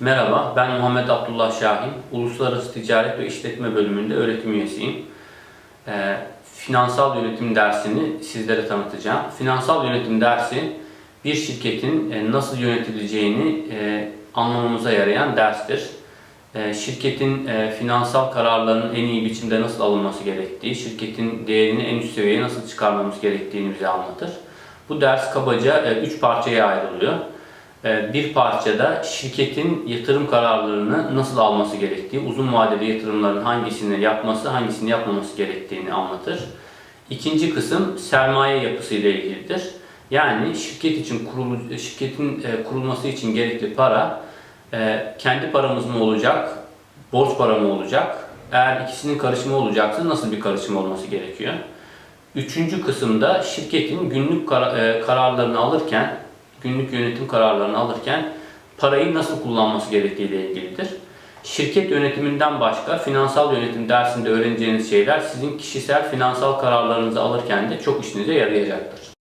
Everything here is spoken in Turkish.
Merhaba, ben Muhammed Abdullah Şahin. Uluslararası Ticaret ve İşletme bölümünde öğretim üyesiyim. Ee, finansal yönetim dersini sizlere tanıtacağım. Finansal yönetim dersi bir şirketin e, nasıl yönetileceğini e, anlamamıza yarayan derstir. E, şirketin e, finansal kararlarının en iyi biçimde nasıl alınması gerektiği, şirketin değerini en üst seviyeye nasıl çıkarmamız gerektiğini bize anlatır. Bu ders kabaca 3 parçaya ayrılıyor. Ee, Bir parçada şirketin yatırım kararlarını nasıl alması gerektiği, uzun vadeli yatırımların hangisini yapması, hangisini yapmaması gerektiğini anlatır. İkinci kısım sermaye yapısı ile ilgilidir. Yani şirket için kurulu, şirketin e, kurulması için gerekli para e, kendi paramız mı olacak, borç para mı olacak? Eğer ikisinin karışımı olacaksa nasıl bir karışım olması gerekiyor? Üçüncü kısımda şirketin günlük kara- e, kararlarını alırken, günlük yönetim kararlarını alırken parayı nasıl kullanması gerektiği ile ilgilidir. Şirket yönetiminden başka finansal yönetim dersinde öğreneceğiniz şeyler sizin kişisel finansal kararlarınızı alırken de çok işinize yarayacaktır.